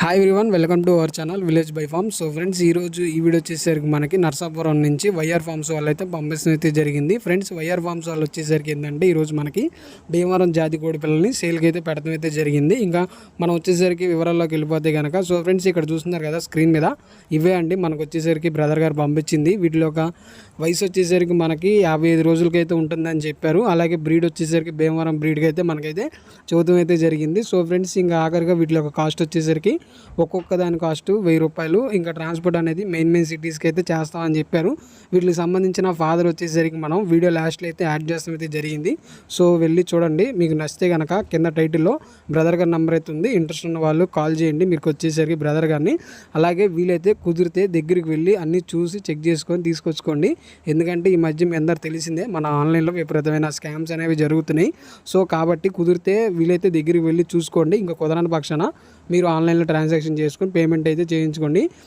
hi one welcome to our channel village by farm so friends ఈ రోజు ఈ video వచ్చేసరికి మనకి నర్సాపురం నుంచి వైఆర్ ఫార్మ్స్ వాళ్ళు అయితే పంపించడం అయితే జరిగింది. ఫ్రెండ్స్ వైఆర్ ఫార్మ్స్ వాళ్ళు వచ్చేసరికి ఏంటంటే ఈరోజు మనకి భీమవరం జాతి కోడి పిల్లల్ని సేల్కి అయితే పెడతాం అయితే జరిగింది. ఇంకా మనం వచ్చేసరికి వివరాల్లోకి వెళ్ళిపోతే కనుక సో ఫ్రెండ్స్ ఇక్కడ చూస్తున్నారు కదా స్క్రీన్ మీద. ఇవే అండి మనకు వచ్చేసరికి బ్రదర్ గారు పంపించింది. వీటిలో ఒక వయసు వచ్చేసరికి మనకి యాభై ఐదు రోజులకైతే ఉంటుందని చెప్పారు. అలాగే బ్రీడ్ వచ్చేసరికి భీమవరం బ్రీడ్కి అయితే మనకైతే చూడటం అయితే జరిగింది. సో ఫ్రెండ్స్ ఇంకా ఆఖరిగా వీటిలో ఒక కాస్ట్ వచ్చేసరికి ఒక్కొక్క దాని కాస్ట్ వెయ్యి రూపాయలు. ఇంకా ట్రాన్స్పోర్ట్ అనేది మెయిన్ మెయిన్ సిటీస్కి అయితే చేస్తామని చెప్పారు. వీటికి సంబంధించిన ఫాదర్ వచ్చేసరికి మనం వీడియో లాస్ట్లో అయితే యాడ్ చేస్తాం అయితే జరిగింది. సో వెళ్ళి చూడండి. మీకు నచ్చితే కనుక కింద టైటిల్లో బ్రదర్ గారి నెంబర్ అయితే ఉంది. ఇంట్రెస్ట్ ఉన్న వాళ్ళు కాల్ చేయండి. మీకు వచ్చేసరికి బ్రదర్ గారిని. అలాగే వీలైతే కుదిరితే దగ్గరికి వెళ్ళి అన్నీ చూసి చెక్ చేసుకొని తీసుకొచ్చుకోండి. ఎందుకంటే ఈ మధ్య మీ అందరు తెలిసిందే మన ఆన్లైన్లో విపరీతమైన స్కామ్స్ అనేవి జరుగుతున్నాయి. సో కాబట్టి కుదిరితే వీలైతే దగ్గరికి వెళ్ళి చూసుకోండి. ఇంకా కుదరని పక్షాన మీరు ఆన్లైన్లో ట్రాన్సాక్షన్ చేసుకొని పేమెంట్ అయితే చేయించుకోండి.